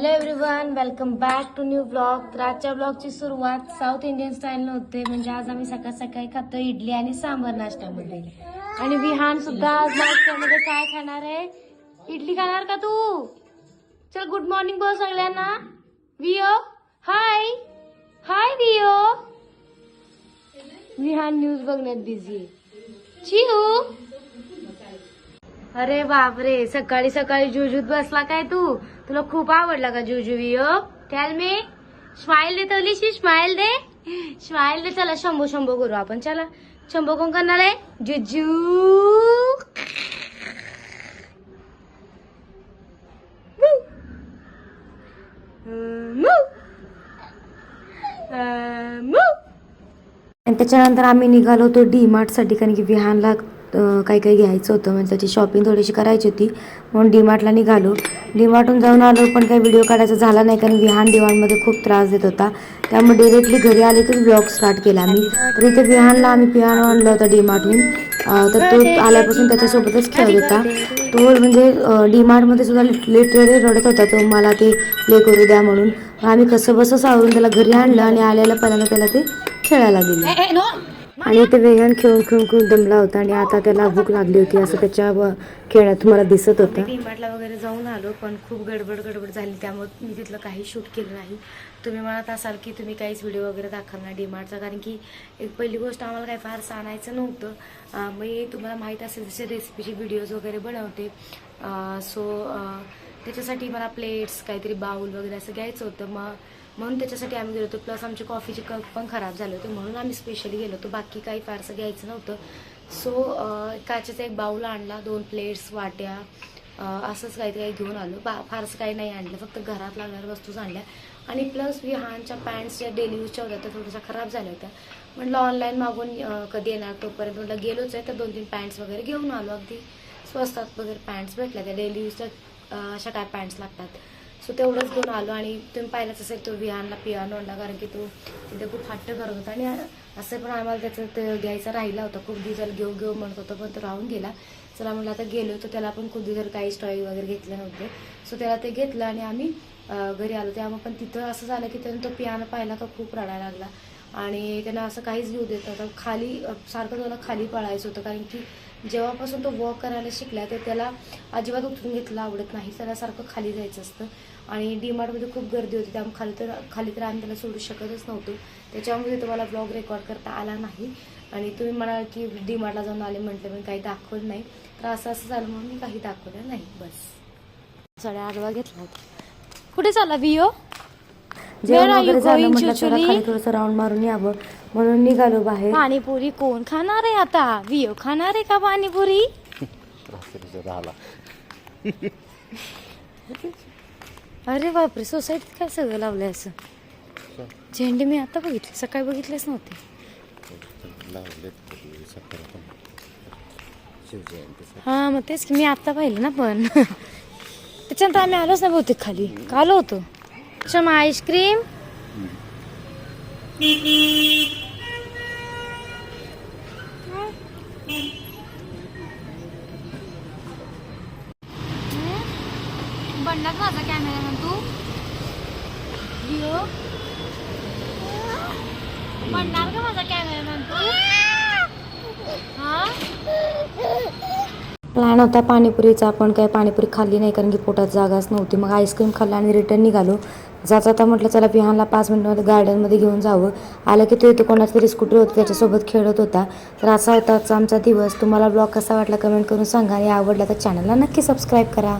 Hello everyone welcome back to new blog तर आजच्या ब्लॉगची सुरुवात साऊथ इंडियन स्टाईलनं होते. म्हणजे आज आम्ही सकाळ सकाळी खातो इडली आणि सांबर नाश्त्यामध्ये. आणि विहान सुद्धा आज नाश्त्यामध्ये काय खाणार आहे? इडली खाणार का तू? चल गुड मॉर्निंग बोल सगळ्यांना. Viyo hi hi Viyo Vihan news बघण्यात बिझी चिहू. अरे बापरे सकाळी सकाळी जुजूत बसला काय तू? तुला खूप आवडला का जुजू वियो? टेल मी स्माइल दे तवलीशी स्माइल दे. स्माइल दे चला शंभो शंभो करू आपण. चला. शंभो कोण करणार आहे? जुजू. Uh, uh, आणि त्याच्यानंतर आम्ही निघालो होतो डी मार्टसाठी कारण की विहानला काही काही घ्यायचं होतं. म्हणजे त्याची शॉपिंग थोडीशी करायची होती. म्हणून डी मार्टला निघालो. डी मार्टहून जाऊन आलो पण काही व्हिडिओ काढायचा झाला नाही कारण विहान डिमांडमध्ये खूप त्रास देत होता. त्यामुळे डिरेक्टली घरी आले की ब्लॉग स्टार्ट केला आम्ही. तर इथे विहानला आम्ही पियानो आणला होता डीमार्टहून तर तो आल्यापासून त्याच्यासोबतच खेळत होता. तो म्हणजे डी मार्टमध्ये सुद्धा लिटरली रडत होता. तो मला ते प्ले करू द्या म्हणून. आम्ही कसं बसं सावरून त्याला घरी आणलं आणि आल्याला पहिल्यांदा त्याला ते खेळायला दिलं. आणि ते वेगान खेळून खेळून खेळून दमला होता आणि आता त्याला भूक लागली होती असं त्याच्या व- खेळात मला दिसत होतं. डीमार्टला वगैरे जाऊन आलो पण खूप गडबड गडबड झाली. त्यामुळे मी तिथलं काही शूट केलं नाही. तुम्ही म्हणत असाल की तुम्ही काहीच व्हिडिओ वगैरे दाखवणार डीमार्टचा कारण की एक पहिली गोष्ट आम्हाला काही फारसं आणायचं नव्हतं. मी तुम्हाला माहीत असेल जसे रेसिपीचे व्हिडिओज वगैरे बनवते. सो त्याच्यासाठी मला प्लेट्स काहीतरी बाउल वगैरे असं घ्यायचं होतं. मग म्हणून त्याच्यासाठी आम्ही गेलो होतो. प्लस आमचे कॉफीचे कप पण खराब झाले होते. म्हणून आम्ही स्पेशली गेलो होतो. बाकी काही फारसं घ्यायचं नव्हतं. सो काचेचा एक बाऊल आणला. दोन प्लेट्स वाट्या असंच काहीतरी काही घेऊन आलो. बा फारसं काही नाही आणलं. फक्त घरात लागणाऱ्या वस्तूच आणल्या. आणि प्लस विहानच्या पॅन्ट्स ज्या डेली यूजच्या होत्या त्या थोड्याशा खराब झाल्या होत्या. म्हटलं ऑनलाईन मागून कधी येणार तोपर्यंत म्हटलं गेलोच आहे. तर दोन तीन पॅन्ट्स वगैरे घेऊन आलो. अगदी स्वस्तात वगैरे पॅन्ट्स भेटल्या त्या डेली यूजच्या अशा काय पॅन्ट्स लागतात. सो तेवढंच घेऊन आलो आणि तुम्ही पाहिलंच असेल तो विहानला पियानो आणला कारण की तो तिथे खूप हट्ट करत होता आणि असं पण आम्हाला त्याचं ते घ्यायचा राहिला होता. खूप दिवसाला घेऊ घेऊ म्हणत होतो पण तो राहून गेला. चला म्हटलं आता गेलो तर त्याला पण खूप दिवसाला काही स्टॉई वगैरे घेतले नव्हते. सो त्याला ते घेतलं आणि आम्ही घरी आलो. त्यामुळे पण तिथं असं झालं की त्यानं तो पियानो पाहिला का खूप रडायला लागला. आणि त्यांना असं काहीच घेऊ देत नव्हतं. खाली सारखं त्याला खाली पळायचं होतं. कारण की जेव्हापासून तो वॉक करायला शिकला तर त्याला अजिबात उठून घेतलं आवडत नाही. त्याला सारखं खाली जायचं असतं. आणि डीमार्टमध्ये खूप गर्दी होती. त्यामुळे खाली तर खाली तर आम्ही त्याला सोडू शकतच नव्हतो. त्याच्यामुळे तुम्हाला ब्लॉग रेकॉर्ड करता आला नाही. आणि तुम्ही म्हणाल की डीमार्टला जाऊन आले म्हटलं मी काही दाखवलं नाही. तर असं असं झालं. म्हणून मी काही दाखवलं नाही. बस. साडे आठवा घेतला कुठे चालला वियो जेवण वगैरे झालं going, म्हटलं चला Chuchuli? खाली थोडंसं राऊंड मारून यावं. म्हणून निघालो बाहेर. पाणीपुरी कोण खाणार आहे आता? वियो खाणार आहे का पाणीपुरी? अरे बापरे सोसायटीत काय सगळं लावलंय असं? झेंडे मी आता बघितले सकाळी बघितलेच नव्हते. हा मग तेच की मी आता पाहिलं ना पण. त्याच्यानंतर आम्ही आलोच नाही बहुतेक खाली. आलो होतो? क्षमा आईस्क्रीम बंडाच माझा कॅमेरा तू. बनणार का माझा कॅमेरामॅन तू हा प्लॅन होता पाणीपुरीचा पण काय पाणीपुरी खाल्ली नाही कारण की पोटात जागाच नव्हती. मग आईस्क्रीम खाल्ला आणि रिटर्न निघालो. जाता आता म्हटलं चला विहानला पाच मिनटामध्ये गार्डनमध्ये घेऊन जावं. आलं की तो इथे कोणाची तरी स्कूटर होती त्याच्यासोबत खेळत होता. तर असा होता आजचा आमचा दिवस. तुम्हाला ब्लॉग कसा वाटला कमेंट करून सांगा आणि आवडला तर चॅनलला नक्की सबस्क्राईब करा.